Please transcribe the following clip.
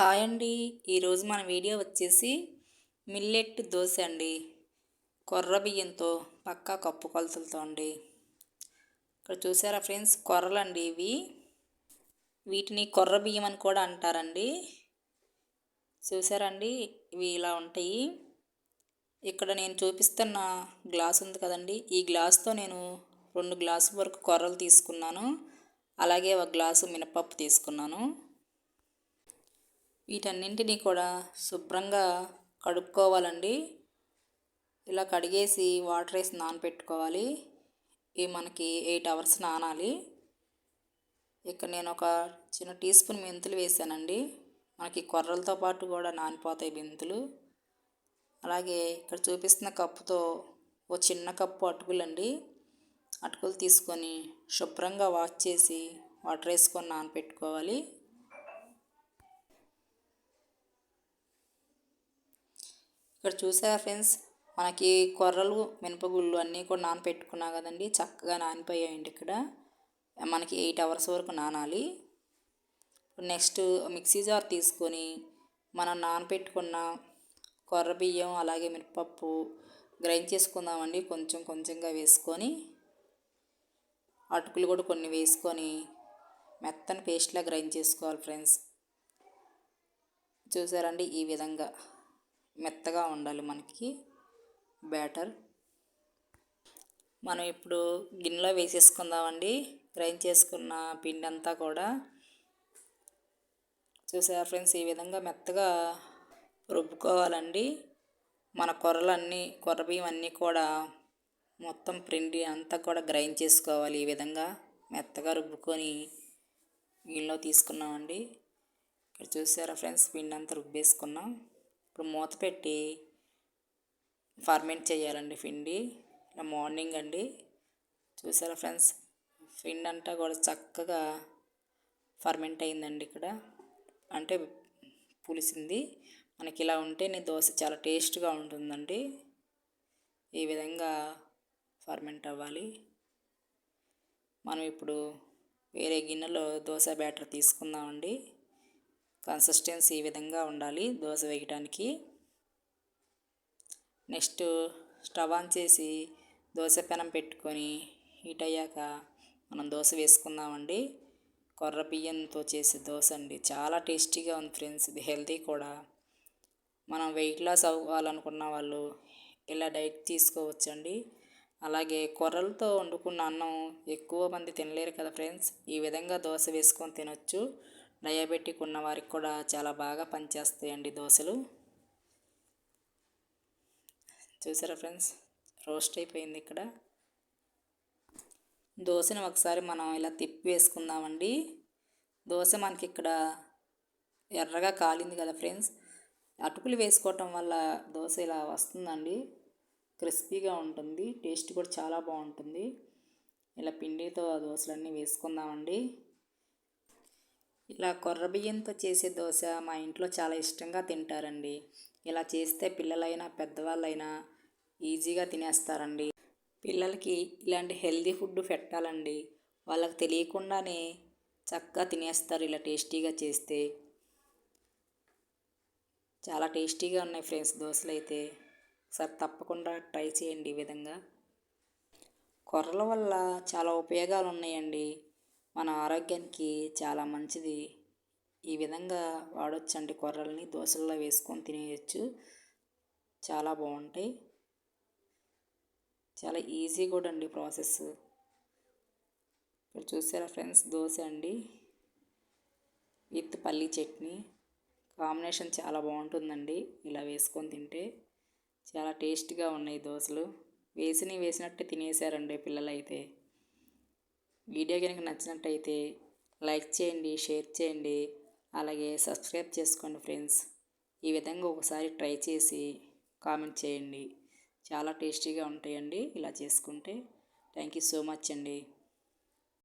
Hi అండి. ఈరోజు మన వీడియో వచ్చేసి మిల్లెట్ దోశ అండి. కొర్ర బియ్యంతో పక్కా కప్పు కొలతలతో అండి. ఇక్కడ చూసారా ఫ్రెండ్స్ కొర్రలు అండి ఇవి. వీటిని కొర్ర బియ్యం అని కూడా అంటారండి. చూసారండి? ఇవి ఇలా ఉంటాయి. ఇక్కడ నేను చూపిస్తున్న గ్లాస్ ఉంది కదండి. ఈ గ్లాస్తో నేను రెండు గ్లాసుల వరకు కొర్రలు తీసుకున్నాను. అలాగే ఒక గ్లాసు మినపప్పు తీసుకున్నాను. వీటన్నింటినీ కూడా శుభ్రంగా కడుక్కోవాలండి. ఇలా కడిగేసి వాటర్ వేసి నానబెట్టుకోవాలి ఇవి మనకి ఎయిట్ అవర్స్ నానాలి. ఇక్కడ నేను ఒక చిన్న టీ స్పూన్ మెంతులు వేసానండి. మనకి కొర్రలతో పాటు కూడా నానిపోతాయి మెంతులు. అలాగే ఇక్కడ చూపిస్తున్న కప్పుతో ఓ చిన్న కప్పు అటుకులండి. అటుకులు తీసుకొని శుభ్రంగా వాష్ చేసి వాటర్ వేసుకొని నానపెట్టుకోవాలి. ఇక్కడ చూసారా ఫ్రెండ్స్? మనకి కొర్రలు మినపగుళ్ళు అన్నీ కూడా నానపెట్టుకున్నా కదండి. చక్కగా నానిపోయాయండి ఇక్కడ. మనకి ఎయిట్ అవర్స్ వరకు నానాలి. నెక్స్ట్ మిక్సీ జార్ తీసుకొని మనం నానపెట్టుకున్న కొర్ర బియ్యం అలాగే మినపప్పు గ్రైండ్ చేసుకుందామండి. కొంచెం కొంచెంగా వేసుకొని అటుకులు కూడా కొన్ని వేసుకొని మెత్తని పేస్ట్లా గ్రైండ్ చేసుకోవాలి ఫ్రెండ్స్. చూసారండి ఈ విధంగా. మెత్తగా ఉండాలి మనకి. బ్యాటర్. మనం ఇప్పుడు గిన్నెలో వేసేసుకుందామండి. గ్రైండ్ చేసుకున్న పిండి అంతా కూడా. చూసారా ఫ్రెండ్స్ ఈ విధంగా మెత్తగా రుబ్బుకోవాలండి. మన కొర్రలన్నీ కొర్ర బియ్యం అన్నీ కూడా మొత్తం పిండి అంతా కూడా గ్రైండ్ చేసుకోవాలి ఈ విధంగా. మెత్తగా రుబ్బుకొని గిన్నెలో తీసుకున్నామండి. ఇక్కడ చూసారా ఫ్రెండ్స్ పిండి అంతా రుబ్బేసుకున్నాం. ఇప్పుడు మూత పెట్టి ఫర్మెంట్ చేయాలండి పిండి. మార్నింగ్ అండి. చూసారా ఫ్రెండ్స్? పిండి అంతా కూడా చక్కగా ఫర్మెంట్ అయిందండి ఇక్కడ. అంటే పులిసింది. మనకి ఇలా ఉంటేనే దోశ చాలా టేస్ట్గా ఉంటుందండి. ఈ విధంగా ఫర్మెంట్ అవ్వాలి. మనం ఇప్పుడు వేరే గిన్నెలో దోశ బ్యాటర్ తీసుకుందామండి. కన్సిస్టెన్సీ ఈ విధంగా ఉండాలి దోశ వేయడానికి నెక్స్ట్ స్టవ్ ఆన్ చేసి దోశ పెనం పెట్టుకొని హీట్ అయ్యాక మనం దోశ వేసుకుందామండి. కొర్ర బియ్యంతో చేసే దోశ అండి. చాలా టేస్టీగా ఉంది ఫ్రెండ్స్ ఇది హెల్తీ కూడా. మనం వెయిట్ లాస్ అవ్వాలనుకున్న వాళ్ళు ఇలా డైట్ తీసుకోవచ్చండి. అలాగే కొర్రలతో వండుకున్న అన్నం ఎక్కువ మంది తినలేరు కదా ఫ్రెండ్స్ ఈ విధంగా దోశ వేసుకొని తినొచ్చు. డయాబెటిక్ ఉన్న వారికి కూడా చాలా బాగా పనిచేస్తాయండి దోశలు. చూసారా ఫ్రెండ్స్? రోస్ట్ అయిపోయింది ఇక్కడ. దోశని ఒకసారి మనం ఇలా తిప్పి వేసుకుందామండి. దోశ మనకి ఇక్కడ ఎర్రగా కాలింది కదా ఫ్రెండ్స్? అటుకులు వేసుకోవటం వల్ల దోశ ఇలా వస్తుందండి. క్రిస్పీగా ఉంటుంది. టేస్ట్ కూడా చాలా బాగుంటుంది. ఇలా పిండితో దోశలన్నీ వేసుకుందామండి. ఇలా కొర్ర బియ్యంతో చేసే దోశ మా ఇంట్లో చాలా ఇష్టంగా తింటారండి. ఇలా చేస్తే పిల్లలైనా పెద్దవాళ్ళైనా ఈజీగా తినేస్తారండి. పిల్లలకి ఇలాంటి హెల్దీ ఫుడ్ పెట్టాలండి. వాళ్ళకి తెలియకుండానే చక్కగా తినేస్తారు ఇలా టేస్టీగా చేస్తే. చాలా టేస్టీగా ఉన్నాయి ఫ్రెండ్స్ దోశలు అయితే. ఒకసారి తప్పకుండా ట్రై చేయండి ఈ విధంగా. కొర్రల వల్ల చాలా ఉపయోగాలు ఉన్నాయండి. మన ఆరోగ్యానికి చాలా మంచిది. ఈ విధంగా వాడొచ్చండి కొర్రల్ని దోశల్లో వేసుకొని తినేయచ్చు. చాలా బాగుంటాయి చాలా ఈజీ కూడా అండి ప్రాసెస్ ఇక్కడ చూసారా ఫ్రెండ్స్ దోశ అండి. విత్ పల్లీ చట్నీ. కాంబినేషన్ చాలా బాగుంటుందండి ఇలా వేసుకొని తింటే చాలా టేస్ట్గా ఉన్నాయి దోశలు. వేసినవి వేసినట్టే తినేసారండి పిల్లలైతే. వీడియో కనుక నచ్చినట్టయితే లైక్ చేయండి షేర్ చేయండి. అలాగే సబ్స్క్రైబ్ చేసుకోండి ఫ్రెండ్స్. ఈ విధంగా ఒకసారి ట్రై చేసి కామెంట్ చేయండి. చాలా టేస్టీగా ఉంటాయండి. ఇలా చేసుకుంటే థ్యాంక్ యూ సో మచ్ అండి.